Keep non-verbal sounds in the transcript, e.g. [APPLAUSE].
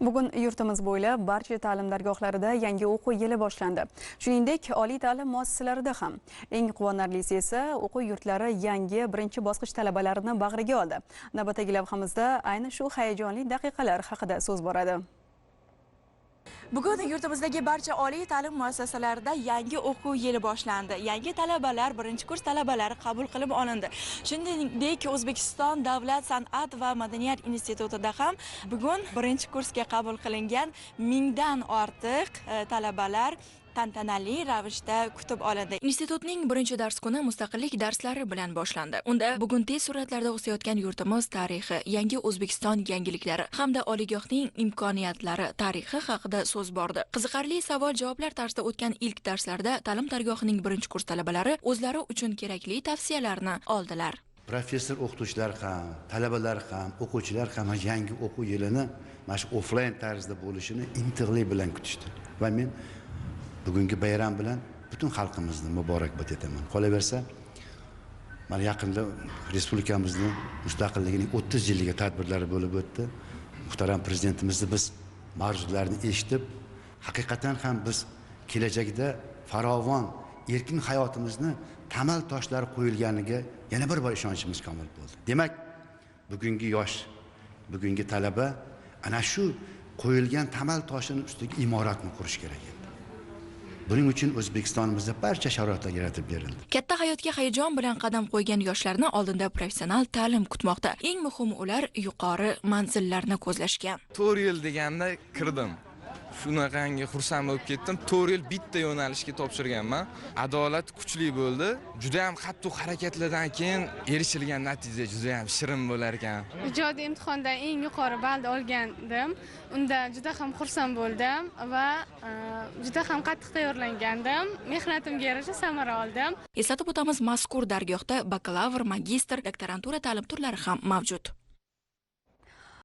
Bugun yurtimiz bo'ylab barcha ta'lim dargohlarida yangi o'quv yili boshlandi. Shuningdek, oliy ta'lim muassasalarida ham. Eng quvonarlisi esa o'quv yurtlari yangi birinchi bosqich talabalarini bag'riga oldi. Navbatdagi lavhamizda ayni shu hayajonli daqiqalar haqida so'z boradi. Bugun yurtimizdagi barcha oliy ta'lim muassasalarida yangi o'quv yili boshlandi. Yangi talabalar, birinchi kurs talabalari qabul qilib olindi. Shuningdek, O'zbekiston Davlat san'at va madaniyat institutida ham bugun birinchi kursga qabul qilingan mingdan ortiq e, talabalar tantanali ravishda kutib olindi. Institutning birinchi dars kuni mustaqillik darslari bilan boshlandi. Unda bugun tez sur'atlarda o'sayotgan yurtimiz tarixi, yangi O'zbekiston yangiliklari hamda oliygohning imkoniyatlari tarixi haqida so'z bordi. Qiziqarli savol-javoblar tarzida o'tgan ilk darslarda ta'lim dargohining birinchi kurs talabalari o'zlari uchun kerakli tavsiyalarni oldilar. professor o'qituvchilar ham talabalar ham o'quvchilar ham [LAUGHS] yangi o'quv yilini mana shu offlayn tarzda bo'lishini intiqlik bilan kutishdi va men bugungi bayram bilan butun xalqimizni muborakbod etaman. Qolaversa mana yaqinda respublikamizni mustaqilligining o'ttiz yilligi tadbirlari bo'lib o'tdi. Muhtaram prezidentimizni biz ma'ruzalarini eshitib haqiqatan ham biz kelajakda farovon erkin hayotimizni tamal toshlari qo'yilganiga yana bir bor ishonchimiz komil bo'ldi. Demak bugungi yosh bugungi talaba ana shu qo'yilgan tamal toshini ustiga imoratni qurish kerak edi. Buning uchun o'zbekistonimizda barcha sharoitlar yaratib berildi Katta hayotga hayajon bilan qadam qo'ygan yoshlarni oldinda professional ta'lim kutmoqda. Eng muhimi ular yuqori manzillarni ko'zlashgan. to'rt yil deganda kirdim shunaqangi xursand bo'lib ketdim. To'rt yil bitta yo'nalishga topshirganman. Adolat kuchli bo'ldi. Juda ham qattiq harakatlardan keyin erishilgan natija juda ham shirin bo'lar ekan. Ijodiy imtihonda eng yuqori ballni olgandim. Unda juda ham xursand bo'ldim va e, juda ham qattiq tayyorlangandim. Mehnatimga yarasha samara oldim. Eslatib o'tamiz, mazkur dargohda bakalavr, magistr, doktorantura ta'lim turlari ham mavjud.